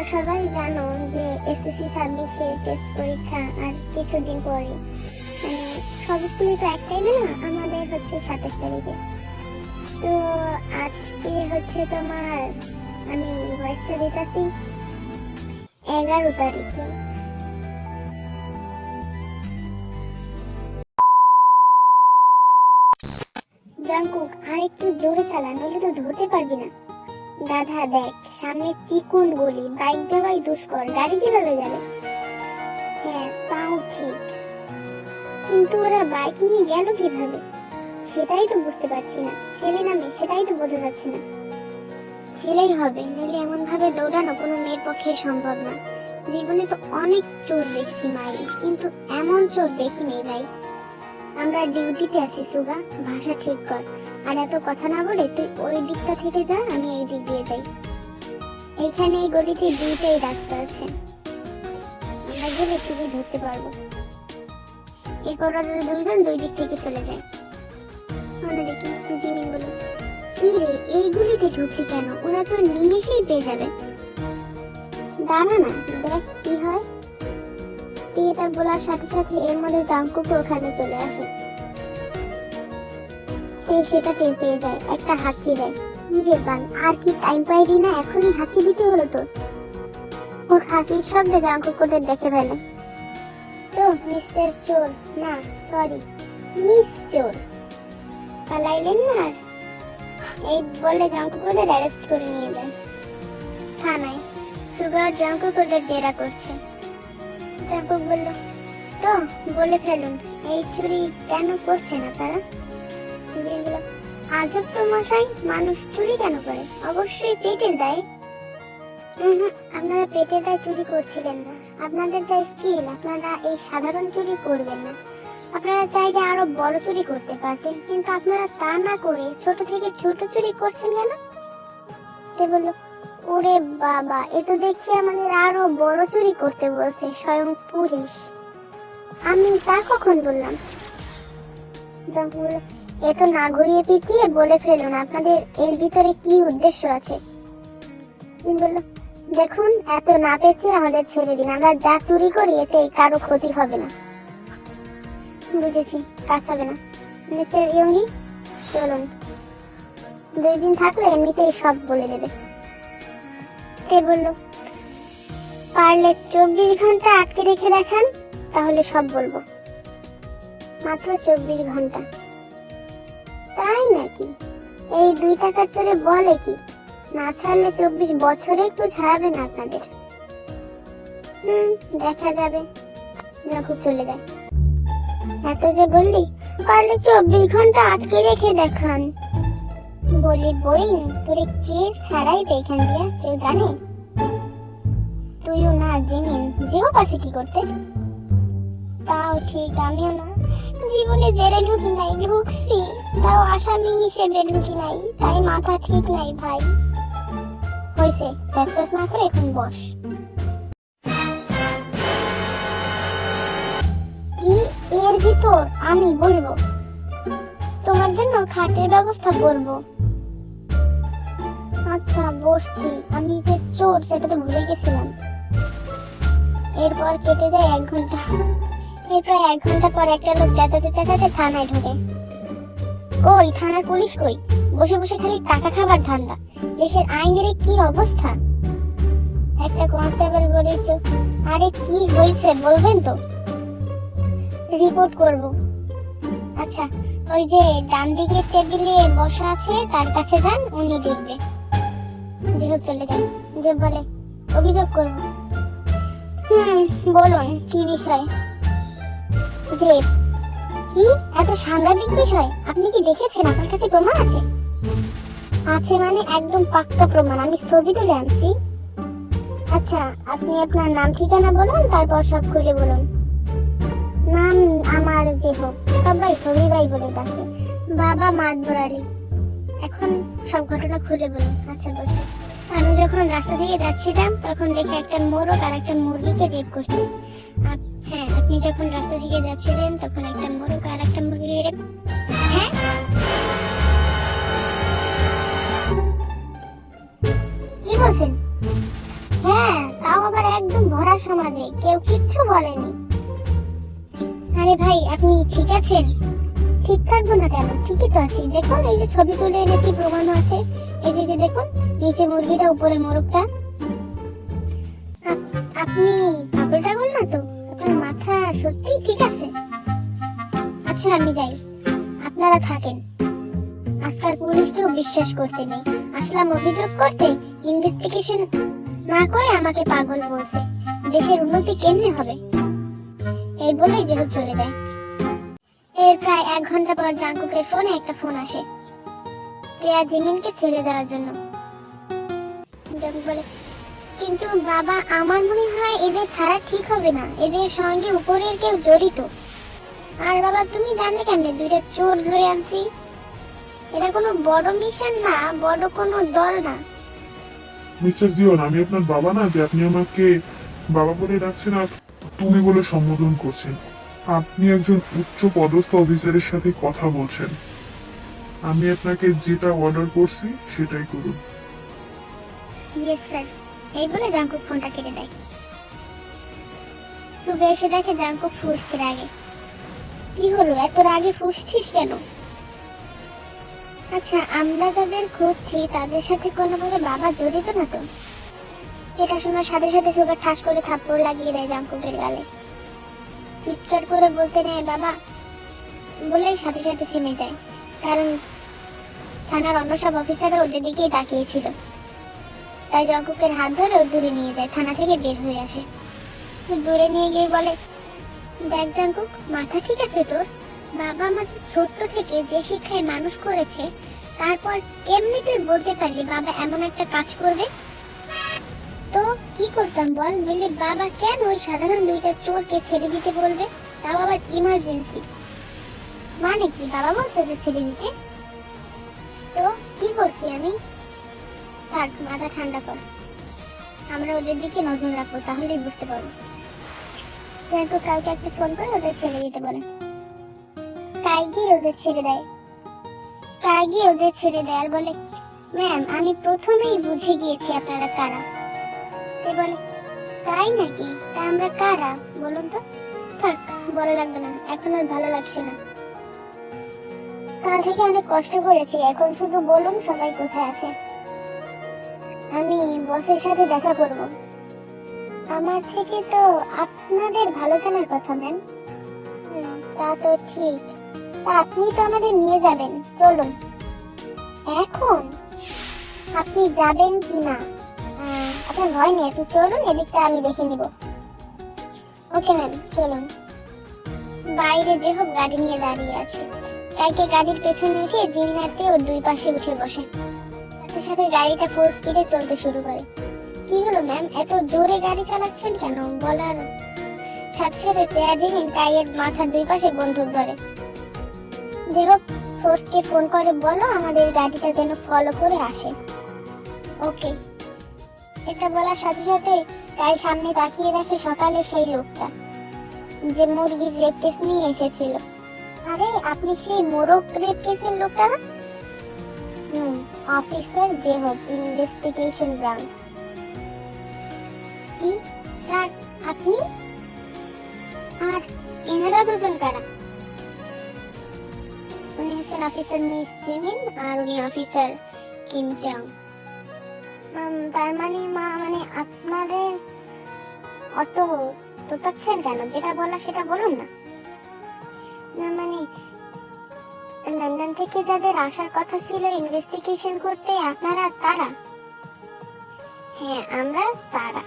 তোমরা সবাই জানো যে এসএসসি ছাব্বিশে টেস্ট পরীক্ষা আর কিছুদিন পরে। মানে সব স্কুলে তো এক টাইমে না, আমাদের হচ্ছে সাতাশ তারিখে। তো আজকে হচ্ছে তোমার আমি ভয়েসটা দিতেছি এগারো তারিখে। জাঙ্কুক আর একটু জোরে চালা, নইলে তো ধরতে পারবি না। গাধা দেখ, সামনে চিকন গলি, বাইক যাওয়াই দুষ্কর, গাড়ি কীভাবে যাবে? হ্যাঁ তাও ঠিক। কিন্তু ওরা বাইক নিয়ে গেল কীভাবে? সেটাই তো বুঝতে পারছি না। ছেলে নামে সেটাই তো বোঝা যাচ্ছে না। ছেলেই হবে নইলে এমন ভাবে দৌড়ানো কোনো মেয়ের পক্ষে সম্ভব না। জীবনে তো অনেক চোর দেখছি মাই কিন্তু এমন চোর দেখিনি ভাই। আমরা ডিউটিতে আছি, সুগা। ভাষা ঠিক কর। আর এত কথা না বলে তুই ওই দিকটা থেকে যা, আমি এই দিক দিয়ে যাই। এইখানে এই গলিতে দুইটাই রাস্তা আছে। আমরা গেলে ঠিকই ধরতে পারব। এরপর ওরা দুইজন দুই দিক থেকে চলে যায়। আমরা দেখি জিমিন বলো। কি রে, এই গুলিতে ঢুকলি কেন? ওরা তো নিমেষেই পেয়ে যাবে। দাঁড়া না, দেখ কি হয়। তুই এটা বলার সাথে সাথে এর মধ্যে জাঙ্কুকও ওখানে চলে আসে। সেটা টের পেয়ে যায়, একটা হাঁচি দেয়। ইরে বান, আর কি টাইম পাইলি না, এখনই হাঁচি দিতে হলো তো ওর হাসির শব্দে জাঙ্কুক ওদের দেখে ফেলে। তো মিস্টার চোর, না সরি মিস চোর। পালাইলেন না এই বলে জাঙ্কুক ওদের অ্যারেস্ট করে নিয়ে যায়। থানায়। সুগার জাঙ্কুক ওদের জেরা করছে। জাঙ্কুক বলল, তো, বলে ফেলুন, এই চুরি কেন করছে না তারা যেগুলো আজব তো মশাই, মানুষ চুরি কেন করে? অবশ্যই পেটের দায়। আপনারা পেটের দায় চুরি করছিলেন না। আপনাদের যা স্কিল, আপনারা এই সাধারণ চুরি করবেন না। আপনারা চাইলে আরও বড় চুরি করতে পারতেন, কিন্তু আপনারা তা না করে ছোট থেকে ছোট চুরি করছেন কেন? বলল ওরে বাবা এ তো দেখছি আমাদের আরও বড় চুরি করতে বলছে স্বয়ং পুলিশ। আমি তা কখন বললাম? জাঙ্কু বলল, এ তো না ঘুরিয়ে পিছিয়ে বলে ফেলুন আপনাদের এর ভিতরে কি উদ্দেশ্য আছে? দেখুন এত না পেঁচিয়ে আমাদের ছেড়ে দিন আমরা যা চুরি করি এতে কারও ক্ষতি হবে না। বুঝেছি কাজ হবে না। মিস্টার ইয়ঙ্গি চলুন। দুই দিন থাকলে এমনিতেই সব বলে দেবে। তে বলল? পারলে চব্বিশ ঘণ্টা আটকে রেখে দেখান, তাহলে সব বলব। মাত্র চব্বিশ ঘণ্টা। তাই নাকি? এই দুই টাকা চলে বলে কি? না ছাড়লে চব্বিশ বছরে কেউ ছাড়াবে না আপনাদের। হুম, দেখা যাবে যখন চলে যায়। এত যে বললি, পারলে চব্বিশ ঘণ্টা আটকে রেখে দেখান। বলি বইন তোরে কে ছাড়াইবে এখান দিয়া, কেউ জানে? তুইও না জিনিন যেও পাশে কি করতে? তাও ঠিক আমিও না। জীবনে জেলে ঢুকি নাই, ঢুকছি। তাও আসামি হিসেবে ঢুকি নাই। তাই মাথা ঠিক নাই ভাই। হয়েছে ফ্যাস না করে এখন বস। কি এর ভিতর আমি বসবো? তোমার জন্য খাটের ব্যবস্থা করব। আচ্ছা বসছি। আমি যে চোর সেটা তো ভুলে গেছিলাম। এরপর কেটে যায় এক ঘণ্টা। এর প্রায় এক ঘণ্টা পর একটা লোক চেঁচাতে চেঁচাতে থানায় ঢোকে। কই, থানার পুলিশ কই? বসে বসে খালি টাকা খাবার ধান্দা। দেশের আইনের কি অবস্থা? একটা কনস্টেবল বলে একটু, আরে কি হয়েছে, বলবেন তো? রিপোর্ট করব। আচ্ছা ওই যে ডান দিকের টেবিলে বসা আছে, তার কাছে যান, উনি দেখবে। জিহুদ চলে যান যে বলে, অভিযোগ করব হুম, বলুন, কি বিষয়? গ্রেপ কি? এত সাংঘাতিক বিষয়? আপনি কি দেখেছেন? আপনার কাছে প্রমাণ আছে? আছে মানে একদম পাক্কা প্রমাণ। আমি ছবি তুলে আনছি। আচ্ছা আপনি আপনার নাম ঠিকানা বলুন, তারপর সব খুলে বলুন। নাম আমার যে হোক, সবাই হরি ভাই বলে ডাকে। বাবা মাতবর আলী। এখন সব ঘটনা খুলে বলুন আচ্ছা বলছি। আমি যখন রাস্তা থেকে যাচ্ছিলাম, তখন দেখে একটা মোরগ আর একটা মুরগিকে রেপ করছে। হ্যাঁ আপনি যখন রাস্তা থেকে যাচ্ছিলেন, তখন একটা মোরগ আর একটা মুরগিকে রেপ হ্যাঁ? কি বলছেন? হ্যাঁ তাও আবার একদম ভরা সমাজে, কেউ কিচ্ছু বলেনি। আরে ভাই, আপনি ঠিক আছেন? ঠিক থাকব না কেন? ঠিকই তো আছি। দেখুন, এই যে ছবি তুলে এনেছি, প্রমাণ আছে। এই যে যে দেখুন নিচে মুরগিটা, উপরে মোরগটা। আপনি পাগল টাগল না তো? আপনার মাথা সত্যি ঠিক আছে? আচ্ছা আমি যাই। আপনারা থাকেন। আজকাল পুলিশকেও বিশ্বাস করতে নেই। আসলাম অভিযোগ করতে। ইনভেস্টিগেশন না করে আমাকে পাগল বলছে। দেশের উন্নতি কেমনে হবে? এই বলেই যেহেতু চলে যায়। এর প্রায় এক ঘণ্টা পর জাঙ্কুকের ফোনে একটা ফোন আসে। প্রিয়া জিমিনকে ছেড়ে দেওয়ার জন্য। জাঙ্কুক বলে, কিন্তু বাবা, আমার মনে হয় এদের ছাড়া ঠিক হবে না। এদের সঙ্গে উপরের কেউ জড়িত। আর বাবা, তুমি জানলে কেমনে? দুইটা চোর ধরে আনছি। এটা কোনো বড় মিশন না, বড় কোনো দল না। মিস্টার জিওন আমি আপনার বাবা না যে আপনি আমাকে বাবা বলে ডাকছেন আর তুমি বলে সম্বোধন করছেন। আপনি একজন উচ্চ পদস্থ অফিসারের সাথে কথা বলছেন। আমি আপনাকে যেটা অর্ডার করছি, সেটাই করুন। ইয়েস স্যার এই বলে জাঙ্কুক ফোনটা কেটে দেয়। সুবে এসে দেখে জাঙ্কুক ফুসছে রাগে। কি হলো? এত রাগে ফুসছিস কেন? আচ্ছা আমরা যাদের খুঁজছি, তাদের সাথে কোনোভাবে বাবা জড়িত না তো? এটা শোনার সাথে সাথে সুগা ঠাস করে থাপ্পড় লাগিয়ে দেয় জাঙ্কুকের গালে। চিৎকার করে বলতে নেয়, বাবা, বলেই সাথে সাথে থেমে যায়। কারণ থানার অন্য সব অফিসাররা ওদের দিকেই তাকিয়েছিল। তাই জঙ্কুকের হাত ধরে ও দূরে নিয়ে যায়, থানা থেকে বের হয়ে আসে। দূরে নিয়ে গিয়ে বলে, দেখ জঙ্কুক, মাথা ঠিক আছে তোর? বাবা আমাদের ছোট্ট থেকে যে শিক্ষায় মানুষ করেছে, তারপর কেমনি তুই বলতে পারলি বাবা এমন একটা কাজ করবে? তো কি করতাম বল? বললি বাবা কেন ওই সাধারণ দুইটা চোরকে ছেড়ে দিতে বলবে? তাও আবার ইমার্জেন্সি মানে কি? বাবা বলছে ওদের ছেড়ে দিতে? তো কি বলছি আমি? থাক, মাথা ঠান্ডা কর। আমরা ওদের দিকে নজর রাখব, তাহলেই বুঝতে পারব। দেখো কালকে একটা ফোন করে ওদের ছেড়ে দিতে বলে। কাই গিয়ে ওদের ছেড়ে দেয়? কাই গিয়ে ওদের ছেড়ে দেয়? আর বলে ম্যাম আমি প্রথমেই বুঝে গিয়েছি আপনারা কারা। সে বলে? তাই নাকি? তা আমরা কারা বলুন তো? থাক, বলা লাগবে না। এখন আর ভালো লাগছে না। কাল থেকে অনেক কষ্ট করেছি। এখন শুধু বলুন সবাই কোথায় আছে। আমি বসের সাথে দেখা করব। আমার থেকে তো আপনাদের ভালো জানার কথা, ম্যাম। তা তো ঠিক। তা আপনি তো আমাদের নিয়ে যাবেন। চলুন। এখন আপনি যাবেন কি না আপনার ভয় নেই আপনি চলুন, এদিকটা আমি দেখে নিব। ওকে ম্যাম, চলুন। বাইরে যে হোক গাড়ি নিয়ে দাঁড়িয়ে আছে। কাইকে গাড়ির পেছনে উঠে জিমিনাতে ওর দুই পাশে উঠে বসে। সাথে সাথে গাড়িটা ফুল স্পিডে চলতে শুরু করে। কি হলো ম্যাম, এত জোরে গাড়ি চালাচ্ছেন কেন? বলার সাথে সাথে তেয়াজিমিন কাইয়ের মাথার দুই পাশে বন্দুক ধরে। যে হোক, ফোর্সকে ফোন করে বলো, আমাদের গাড়িটা যেন ফলো করে আসে। ওকে। এটা বলার সাথে সাথে তাই সামনে তাকিয়ে দেখে সকালে সেই লোকটা, যে মুরগির রেপ নিয়ে এসেছিল। আরে, আপনি সেই মোরগ রেপ লোকটা হুম, অফিসার যে হোক ইনভেস্টিগেশন ব্রাঞ্চ। কি? স্যার, আপনি? আর এনারা দুজন কারা? উনি হচ্ছেন অফিসার মিস জিমিন আর উনি অফিসার কিম তার মানে মা মানে আপনাদের অত তোতাচ্ছেন কেন? যেটা বলা সেটা বলুন না। না মানে লন্ডন থেকে যাদের আসার কথা ছিল ইনভেস্টিগেশন করতে, আপনারা তারা? হ্যাঁ আমরা তারা।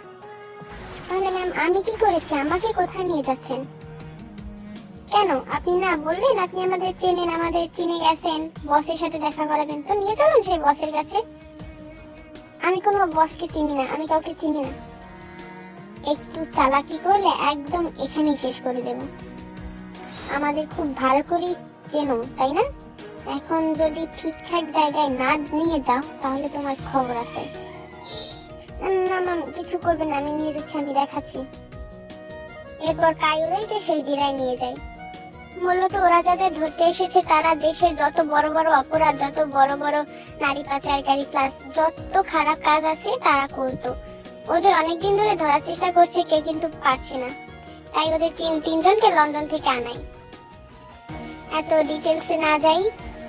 তাহলে ম্যাম আমি কি করেছি? আমাকে কোথায় নিয়ে যাচ্ছেন? কেন? আপনি না বললেন, আপনি আমাদের চেনেন, আমাদের চিনে গেছেন, বসের সাথে দেখা করাবেন। তো নিয়ে চলুন সেই বসের কাছে। আমি কোনো বসকে চিনি না, আমি কাউকে চিনি না। একটু চালাকি করলে একদম এখানেই শেষ করে দেব। আমাদের খুব ভালো করে চেনো, তাই না? এখন যদি ঠিকঠাক জায়গায় না নিয়ে যাও, তাহলে তোমার খবর আছে। না না, কিছু করবে না, আমি নিয়ে যাচ্ছি, আমি দেখাচ্ছি। এরপর কায়ুদেরকে সেই ডিরায় নিয়ে যায়। মূলত ওরা যাদের ধরতে এসেছে, তারা দেশের যত বড় বড় অপরাধ, যত বড় বড় নারী পাচারকারী প্লাস যত খারাপ কাজ আছে, তারা করতো। ওদের অনেকদিন ধরে ধরার চেষ্টা করছে, কেউ কিন্তু পারছে না। তাই ওদের তিন, তিনজনকে লন্ডন থেকে আনাই। এত ডিটেলসে না যাই,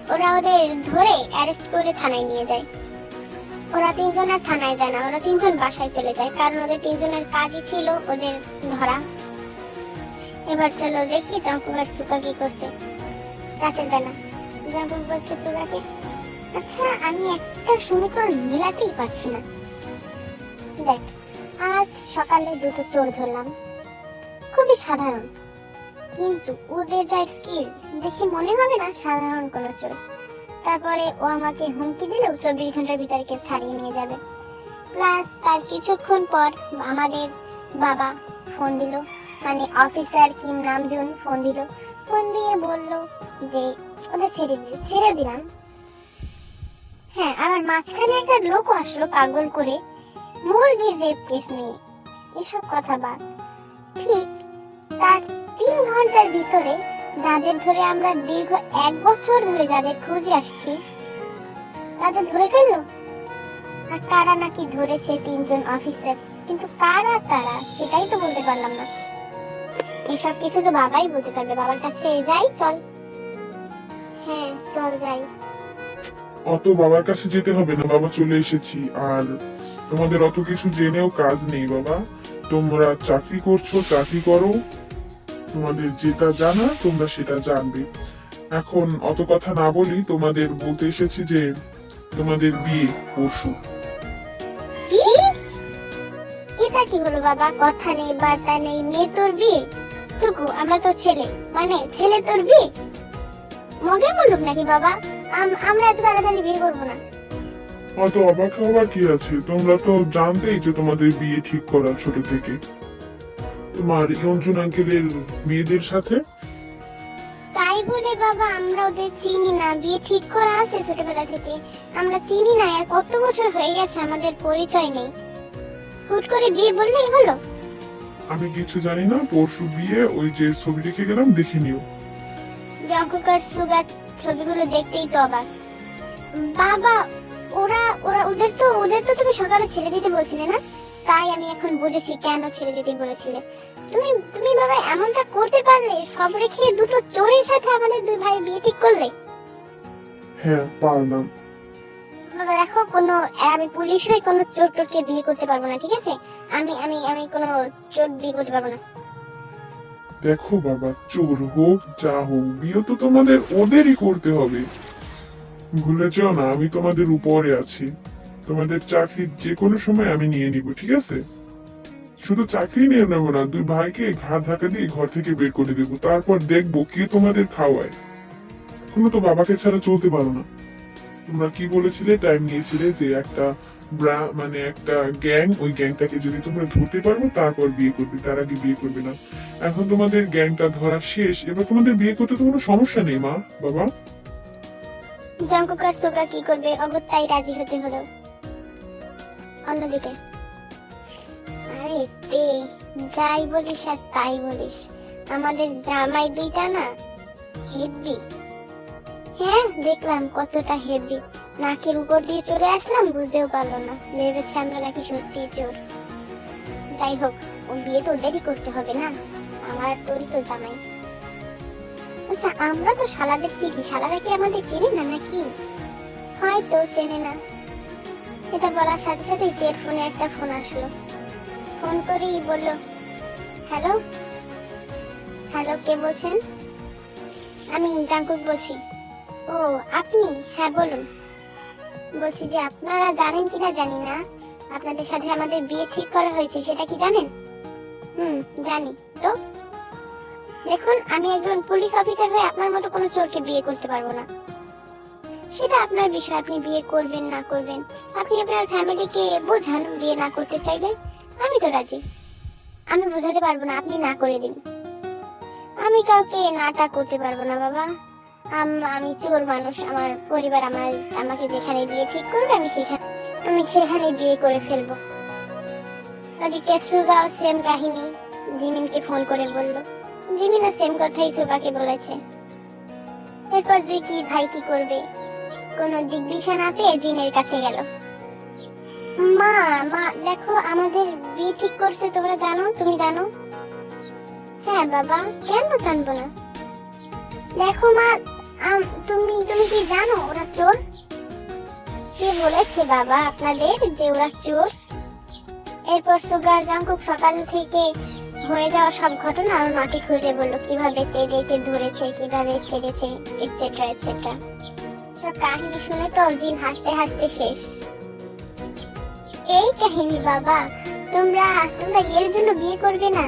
ওরা ওদের ধরে অ্যারেস্ট করে থানায় নিয়ে যায়। ওরা তিনজন আর থানায় যায় না, ওরা তিনজন বাসায় চলে যায়। কারণ ওদের তিনজনের কাজই ছিল ওদের ধরা। এবার চলো দেখি জঙ্কুক আর সুকা কি করছে। রাতের বেলা। জঙ্কুক বলছে সুগাকে আচ্ছা আমি একটা সমীকরণ মেলাতেই পারছি না। দেখ, আজ সকালে দুটো চোর ধরলাম। খুবই সাধারণ। কিন্তু ওদের যা স্কিল দেখে মনে হবে না সাধারণ কোনো চোর। তারপরে ও আমাকে হুমকি দিল চব্বিশ ঘণ্টার ভিতরে ছাড়িয়ে নিয়ে যাবে। প্লাস তার কিছুক্ষণ পর আমাদের বাবা ফোন দিল। মানে অফিসার কিম নামজুন ফোন দিল। ফোন দিয়ে বলল যে ওদের ছেড়ে দিল ছেড়ে দিলাম। হ্যাঁ আবার মাঝখানে একটা লোক আসলো পাগল করে। মুরগির রেপ কেস নিয়ে। এসব কথা বাদ। ঠিক তার তিন ঘণ্টার ভিতরে যাদের ধরে আমরা দীর্ঘ এক বছর ধরে যাদের খুঁজে আসছি, তাদের ধরে ফেলল? আর কারা নাকি ধরেছে তিনজন অফিসার কিন্তু কারা তারা, সেটাই তো বলতে পারলাম না। এসব কিছু তো বাবাই বলতে পারবে। বাবার কাছে যাই চল। হ্যাঁ চল যাই। অত বাবার কাছে যেতে হবে না বাবা চলে এসেছি। আর তোমাদের অত কিছু জেনেও কাজ নেই বাবা। তোমরা চাকরি করছ চাকরি করো। তোমাদের যেটা জানা তোমরা সেটা জানবে। এখন অত কথা না বলি তোমাদের বলতে এসেছি যে তোমাদের বিয়ে পরশু। কি? এটা কি হলো বাবা? কথা নেই বার্তা নেই মেয়ে তোর বিয়ে? টুকু আমরা তো ছেলে। মানে ছেলে তোর বিয়ে? মগে মুলুক নাকি বাবা? আমরা এত তাড়াতাড়ি বিয়ে করব না। অত অবাক হওয়ার কি আছে? তোমরা তো জানতেই যে তোমাদের বিয়ে ঠিক করা ছোট থেকে। তোমার ইয়ঞ্জন আঙ্কেলের মেয়েদের সাথে? তাই বলে বাবা আমরা ওদের চিনি না। বিয়ে ঠিক করা আছে ছোটবেলা থেকে। আমরা চিনি না কত বছর হয়ে গেছে আমাদের পরিচয় নেই। হুট করে বিয়ে বললেই হলো। আমি কিছু জানি না পরশু বিয়ে ওই যে ছবি রেখে গেলাম দেখে নিও। জঙ্কুকার সুগার ছবিগুলো দেখতেই তো অবাক। বাবা ওরা ওরা ওদের তো ওদের তো তুমি সকালে ছেড়ে দিতে বলছিলে না? তাই আমি এখন বুঝেছি কেন ছেড়ে দিতে বলেছিলে। তুমি তুমি বাবা এমনটা করতে পারলে সব রেখে দুটো চোরের সাথে আমাদের দুই ভাই বিয়ে ঠিক করলে? হ্যাঁ পারলাম। বাবা দেখো, কোনো, আমি পুলিশ হয়ে কোনো চোর টোরকে বিয়ে করতে পারব না, ঠিক আছে? আমি আমি আমি কোনো চোর বিয়ে করতে পারব না। দেখো বাবা, চোর হোক, যা হোক, বিয়ে তো তোমাদের ওদেরই করতে হবে। ভুলে যেও না, আমি তোমাদের উপরে আছি। তোমাদের চাকরি যে কোনো সময় আমি নিয়ে নিব, ঠিক আছে? শুধু চাকরি নিয়ে নেব না, দুই ভাইকে ঘাট ধাক্কা দিয়ে ঘর থেকে বের করে দেবো। তারপর দেখব কে তোমাদের খাওয়ায়। এখনও তো বাবাকে ছাড়া চলতে পারো না। তোমরা কি বলেছিলে? টাইম নিয়েছিলে যে একটা মানে একটা গ্যাং ওই গ্যাংটাকে যদি তোমরা ধরতে পারব তারপর বিয়ে করবে। তার আগে বিয়ে করবে না। এখন তোমাদের গ্যাংটা ধরা শেষ। এবার তোমাদের বিয়ে করতে তো কোনো সমস্যা নেই, মা, বাবা? জঙ্কুকার সোগা কি করবে? অগত্যাই রাজি হতে হলো। অন্যদিকে। আরে তে যাই বলিস আর তাই বলিস। আমাদের জামাই দুইটা না হেভি হ্যাঁ দেখলাম কতটা হেভি নাকের উপর দিয়ে চলে আসলাম, বুঝতেও পারল না। ভেবেছে আমরা নাকি সত্যি চোর। যাই হোক ও বিয়ে তো ওদেরই করতে হবে না। আমার তোরই তো জামাই। আচ্ছা আমরা তো শালাদের চিনি। শালারা কি আমাদের চেনে না নাকি? হয়তো চেনে না। এটা বলার সাথে সাথেই তের ফোনে একটা ফোন আসলো। ফোন করেই বলল, হ্যালো? হ্যালো, কে বলছেন? আমি জাঙ্কুক বলছি। ও, আপনি? হ্যাঁ বলুন। বলছি যে আপনারা জানেন কিনা জানি না। আপনাদের সাথে আমাদের বিয়ে ঠিক করা হয়েছে, সেটা কি জানেন? হুম, জানি। তো? দেখুন, আমি একজন পুলিশ অফিসার হয়ে আপনার মতো কোনো চোরকে বিয়ে করতে পারব না। সেটা আপনার বিষয়, আপনি বিয়ে করবেন, না করবেন। আপনি আপনার ফ্যামিলিকে বোঝান, বিয়ে না করতে চাইলে। আমি তো রাজি। আমি বোঝাতে পারব না, আপনি না করে দিন। আমি কাউকে নাটা করতে পারব না, বাবা। আম- চোর মানুষ, আমার পরিবার আমার, আমাকে যেখানে বিয়ে ঠিক করবে, আমি সেখানে আমি সেখানে বিয়ে করে ফেলব। ওদিকে সুগাও সেম কাহিনী? জিমিনকে ফোন করে বলল। জিমিনও সেম কথাই সুগাকে বলেছে। এরপর দেখি ভাই কি করবে? কোনো দিক দিশা না পেয়ে জিনের কাছে গেল। মা মা, দেখো আমাদের বিয়ে ঠিক করছে, তোমরা জানো, তুমি জানো? হ্যাঁ বাবা, কেন জানব না? দেখো মা তুমি তুমি কি জানো ওরা চোর? কে বলেছে বাবা আপনাদের যে ওরা চোর? এরপর সুগার জাঙ্কুক সকাল থেকে হয়ে যাওয়া সব ঘটনা ওর মাকে খুলে বলল, কীভাবে তেদেরকে ধরেছে, কীভাবে ছেড়েছে এটসেট্রা এটসেট্রা সব কাহিনী শুনে তো জিন হাসতে হাসতে শেষ। এই কাহিনী বাবা, তোমরা তোমরা এর জন্য বিয়ে করবে না?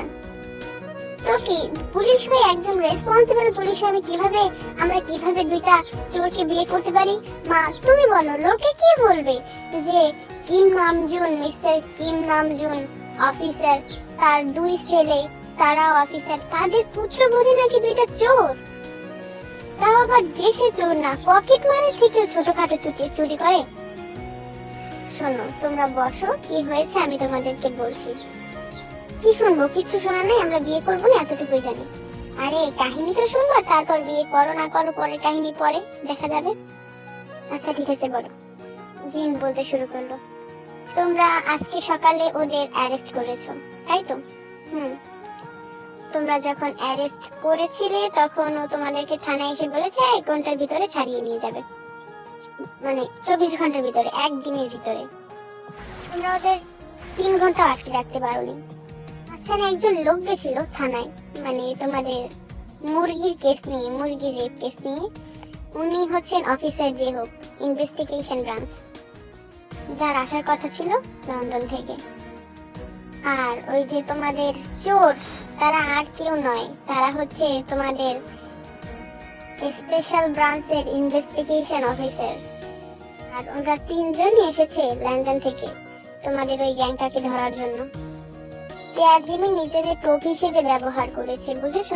তো কি, পুলিশ হয়ে একজন রেসপন্সিবল পুলিশ হয়ে আমি কীভাবে, আমরা কীভাবে দুইটা চোরকে বিয়ে করতে পারি? মা, তুমি বলো, লোকে কি বলবে? যে Kim Namjoon mister Kim Namjoon officer, তার দুই ছেলে, তারাও অফিসার, তাদের পুত্রবধূ নাকি দুইটা চোর? তাও আবার যে সে চোর না, পকেট মারের থেকেও ছোটখাটো চুটি, চুরি করে। শোনো, তোমরা বসো, কি হয়েছে আমি তোমাদেরকে বলছি। কি শুনব? কিছু শোনা নাই, আমরা বিয়ে করব না, এতটুকুই জানি। আরে, কাহিনী তো শুনব, তারপর বিয়ে করো না করো পরে কাহিনী পরে, দেখা যাবে। আচ্ছা ঠিক আছে, বলো। জিন বলতে শুরু করল। তোমরা আজকে সকালে ওদের অ্যারেস্ট করেছ, তাই তো? হুম। তোমরা যখন অ্যারেস্ট করেছিলে, তখন ও তোমাদেরকে থানায় এসে বলেছে, এক ঘণ্টার ভিতরে ছাড়িয়ে নিয়ে যাবে। মানে চব্বিশ ঘণ্টার ভিতরে, একদিনের ভিতরে। তোমরা ওদের তিন ঘণ্টা আটকে রাখতে পারোনি। মাঝখানে একজন লোক গেছিল থানায় মানে তোমাদের মুরগির কেস নিয়ে, মুরগির রেপ কেস নিয়ে। উনি হচ্ছেন অফিসার যে হোক ইনভেস্টিগেশন ব্রাঞ্চ যার আসার কথা ছিল লন্ডন থেকে। আর ওই যে তোমাদের চোর, তারা আর কেউ নয়, তারা হচ্ছে তোমাদের স্পেশাল ব্রাঞ্চের ইনভেস্টিগেশন অফিসার আর ওরা তিনজনই এসেছে লন্ডন থেকে, তোমাদের ওই গ্যাংটাকে ধরার জন্য। তিয়াজিমি নিজেদের টোপ হিসেবে ব্যবহার করেছে, বুঝেছ?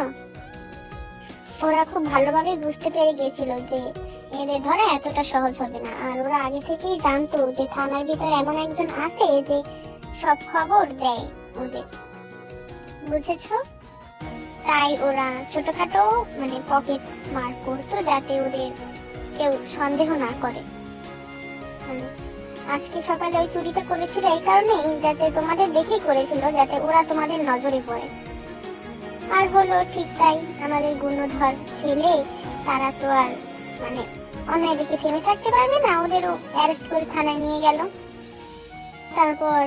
ওরা খুব ভালোভাবে বুঝতে পেরে গেছিল যে এদের ধরা এতটা সহজ হবে না। আর ওরা আগে থেকেই জানতো যে থানার ভিতরে এমন একজন আছে যে সব খবর দেয় ওদের। বুঝেছ? তাই ওরা ছোটখাটো মানে পকেট মার করতো যাতে ওদের কেউ সন্দেহ না করে। হুম। আজকে সকালে ওই চুরিটা করেছিল এই কারণেই যাতে তোমাদের দেখেই করেছিল, যাতে ওরা তোমাদের নজরে পড়ে। আর হলো ঠিক তাই, আমাদের গুণধর ছেলে, তারা তো আর মানে অন্যায় দেখে থেমে থাকতে পারবে না, ওদেরও অ্যারেস্ট করে থানায় নিয়ে গেল। তারপর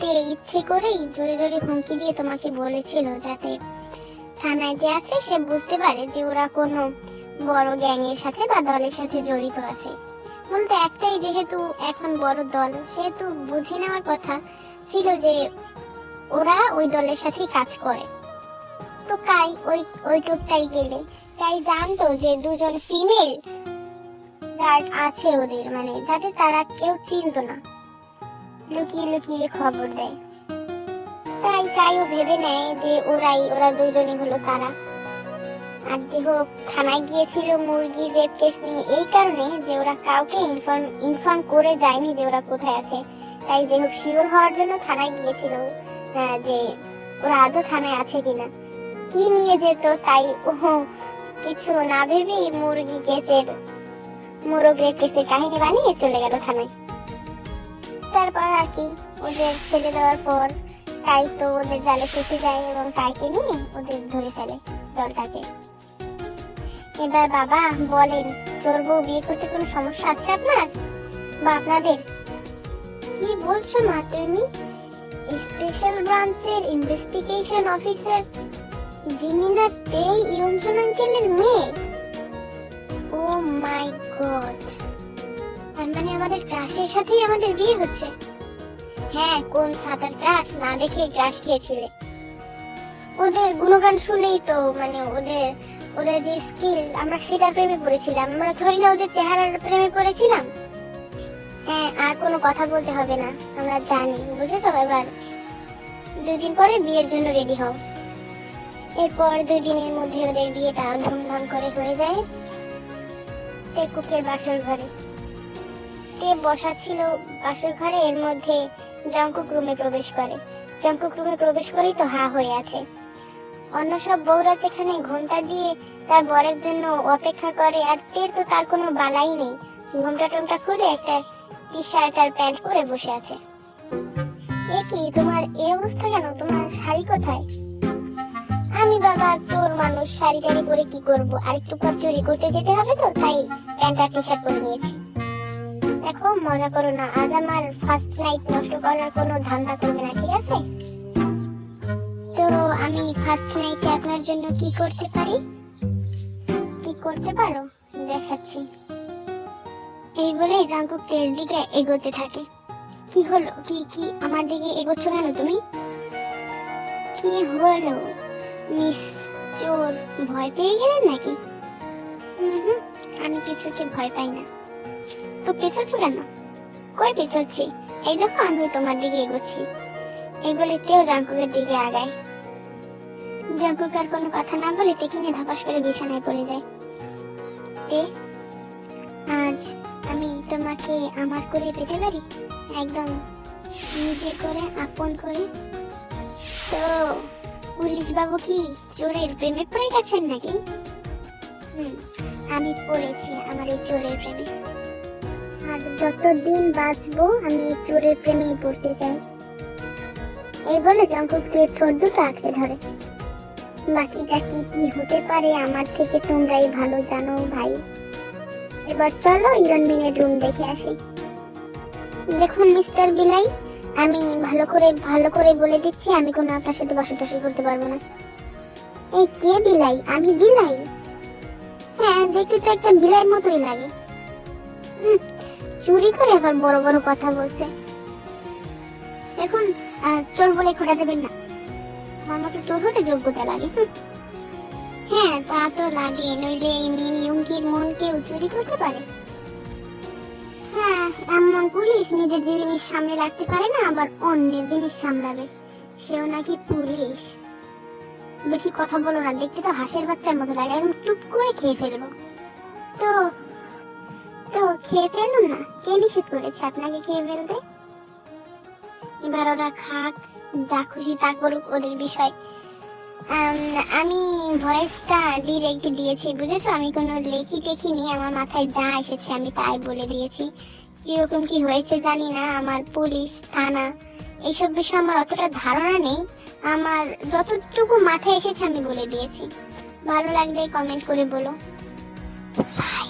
তে ইচ্ছে করেই জোরে জোরে হুমকি দিয়ে তোমাকে বলেছিল যাতে থানায় যে আছে সে বুঝতে পারে যে ওরা কোনো বড় গ্যাংয়ের সাথে বা দলের সাথে জড়িত আছে। বলতে একটাই যেহেতু এখন বড় দল, সেহেতু বুঝে নেওয়ার কথা ছিল যে ওরা ওই দলের সাথেই কাজ করে। তো কাই ওই ওই টুকটাই গেলে। কাই জানতো যে দুজন ফিমেল গার্ড আছে ওদের মানে যাতে তারা কেউ চিনতো না। লুকিয়ে লুকিয়ে খবর দেয়। তাই কাইও ভেবে নেয় যে ওরাই, ওরা দুজনই হলো তারা। আর যে হোক থানায় গিয়েছিল মুরগি রেপ কেস নিয়ে। এই কারণে যে ওরা কাউকে ইনফর্ম ইনফর্ম করে যায়নি যে ওরা কোথায় আছে। তাই যে হোক শিওর হওয়ার জন্য থানায় গিয়েছিল যে ওরা আদৌ থানায় আছে কিনা। কি নিয়ে যেত, তাই ও কিছু না ভেবেই মুরগি কেসের মোরগ রেপ কেসের কাহিনী বানিয়ে চলে গেল থানায়। তারপর আর কি, ওদের ছেড়ে দেওয়ার পর কাই তো ওদের জালে ফেসে যায় এবং কাইকে নিয়ে ওদের ধরে ফেলে দলটাকে। এবার বাবা, বলেন চোর বউ বিয়ে করতে কোনো সমস্যা আছে আপনার? বা আপনাদের? কি বলছো মা তুমি স্পেশাল ব্রাঞ্চের ইনভেস্টিগেশন অফিসার জিমিনা তেই ইয়ংজন আঙ্কেলের মেয়ে? Oh my god! তার মানে আমাদের ক্রাশের সাথেই আমাদের বিয়ে হচ্ছে। হ্যাঁ কোন সাঁতার ক্রাশ না দেখে ক্রাশ খেয়েছিলে। ওদের গুণগান শুনেই তো মানে ওদের ওদের যে স্কিল আমরা সেটার প্রেমে পড়েছিলাম। আমরা ধরি না ওদের চেহারার প্রেমে পড়েছিলাম। হ্যাঁ আর কোনো কথা বলতে হবে না। আমরা জানি, বুঝেছ? এবার দুই দিন পরে বিয়ের জন্য রেডি হও। এরপর দুই দিনের মধ্যে ওদের বিয়েটা ধুমধাম করে হয়ে যায়। টেকুকের বাসর ঘরে তে বসা ছিল বাসর ঘরে এর মধ্যে জঙ্কুক রুমে প্রবেশ করে। জঙ্কুক রুমে প্রবেশ করেই তো হা হয়ে আছে। অন্য সব বউরা যেখানে ঘোমটা দিয়ে তার বরের জন্য অপেক্ষা করে, আর তের তো তার কোনো বালাই নেই। ঘোমটা টোমটা খুলে একটা টি শার্ট আর প্যান্ট পরে বসে আছে। এ তোমার এই অবস্থা কেন? তোমার শাড়ি কোথায়? আমি বাবা, চোর মানুষ, শাড়ি টাড়ি পরে কি করব? আর একটু পর চুরি করতে যেতে হবে তো, তাই প্যান্ট আর টি শার্ট পরে নিয়েছি। দেখো, মজা করো না, আজ আমার ফার্স্ট নাইট নষ্ট করার কোনো ধান্দা করবে না, ঠিক আছে? তো আমি ফার্স্ট নাইটে আপনার জন্য কি করতে পারি? কি করতে পারো? দেখাচ্ছি। এই বলে জাঙ্কুক তের দিকে এগোতে থাকে। কি হলো? কি কি আমার দিকে এগোচ্ছ কেন তুমি? কি হলো? মিস চোর, ভয় পেয়ে গেলেন নাকি? হুম আমি কিছুকে ভয় পাই না। তো পেছোচ্ছ কেন? কই পেছোচ্ছি এই দেখো আমি তোমার দিকে এগোচ্ছি। এই বলে তেও জাঙ্কুকের দিকে আগায়। আর কোনো কথা না বলে তেকিনে ধপাস করে বিছানায় পড়ে যায়। তে, আজ আমি তোমাকে আমার করে পেতে পারি? একদম নিজে করে আপন করে। তো পুলিশ বাবু কি চোরের প্রেমে পড়ে গেছেন নাকি? হুম, আমি পড়েছি আমার এই চোরের প্রেমে। আর যতদিন বাঁচবো আমি এই চোরের প্রেমেই পড়তে চাই। এই বলে জঙ্কুক দিয়ে ঠোঁট দুটো আঁকড়ে ধরে। বাকিটা কি কি হতে পারে আমার থেকে তোমরাই ভালো জানো ভাই। এবার চলো ইরনমিনের রুম দেখে আসি। দেখুন মিস্টার বিলাই আমি ভালো করে ভালো করে বলে দিচ্ছি, আমি কোনো আপনার সাথে বসবাস করতে পারব না। এই কে বিলাই? আমি বিলাই? হ্যাঁ দেখতে তো একটা বিলাইয়ের মতোই লাগে। চুরি করে আবার বড় বড় কথা বলছে। এখন চোর বলে খোটা দেবেন না। আমার মতো চোর হতে যোগ্যতা লাগে হ্যাঁ তা তো লাগে, নইলে এই মিনি উঙ্কির মন কেউ চুরি করতে পারে। হ্যাঁ এমন পুলিশ নিজের জিনিস সামনে রাখতে পারে না, আবার অন্যের জিনিস সামলাবে। সেও নাকি পুলিশ। বেশি কথা বলো না, দেখতে তো হাঁসের বাচ্চার মতো লাগে, এখন টুপ করে খেয়ে ফেলব। তো তো খেয়ে ফেলুন না, কে নিষেধ করেছে আপনাকে খেয়ে ফেলতে? এবার ওরা খাক। যা খুশি তা করুক ওদের বিষয়। আমি ভয়েসটা ডিরেক্ট দিয়েছি, বুঝেছ? আমি কোনো লেখি টেখিনি আমার মাথায় যা এসেছে আমি তাই বলে দিয়েছি। কীরকম কি হয়েছে জানি না, আমার পুলিশ, থানা, এইসব বিষয়ে আমার অতটা ধারণা নেই। আমার যতটুকু মাথায় এসেছে আমি বলে দিয়েছি। ভালো লাগলে কমেন্ট করে বলো। বাই।